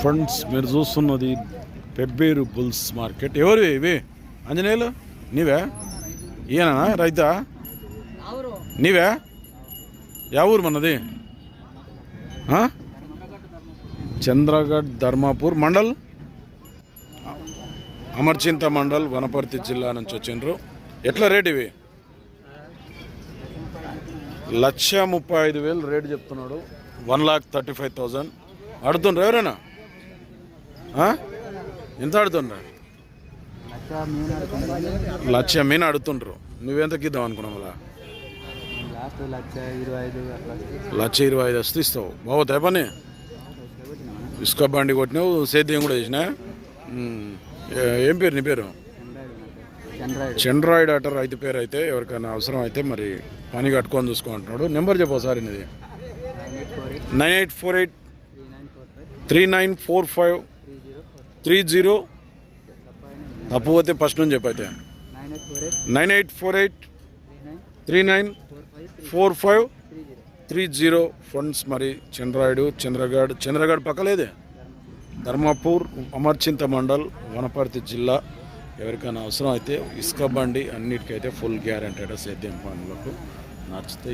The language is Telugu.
ఫ్రెండ్స్ మీరు చూస్తున్నది పెబ్బేరు బుల్స్ మార్కెట్. ఎవరు ఇవి? ఆంజనేయులు? నీవే? ఈయన రైతా? నీవే? యా ఊరు మనది? చంద్రగఢ్ ధర్మాపూర్ మండల్? అమర్చింత మండల్ వనపర్తి జిల్లా నుంచి వచ్చిండ్రు. ఎట్లా రేట్ ఇవి? లక్ష ముప్పై ఐదు వేలు రేట్ చెప్తున్నాడు. One lakh thirty five thousand. అడుతుండ్రు ఎవరైనా? ఎంత ఆడుతుండ్రా? లక్ష మీన అడుతుండ్రు నువ్వెంత ఇద్దాం అనుకున్నావు అలా లక్ష ఇరవై ఐదు వస్తే ఇస్తావు. బాగుతాయి పని? ఇసుక బండి కొట్టినావు సేద్యం కూడా చేసినా? ఏం పేరు నీ పేరు? చంద్రాయుడు చండ్రాయిడ్ అట రైతు పేరు అయితే ఎవరికైనా అవసరం అయితే మరి పని కట్టుకొని చూసుకుంటున్నాడు నెంబర్ చెప్పు సార్ నీది. Nine eight four eight three nine four five. Three zero. Four తప్పుపోతే first నుంచి చెప్పైతే. Nine eight four eight. Three nine. Four five. Three zero. Funds మరి చంద్రాయుడు చంద్రగఢ్ చంద్రగఢ్ పక్కలేదే. ధర్మాపూర్ అమర్చింత మండల్ వనపర్తి జిల్లా. ఎవరికైనా అవసరం అయితే ఇసుక బండి అన్నిటికైతే ఫుల్ గ్యారంటీ సేద్యం పనులకు నచ్చితే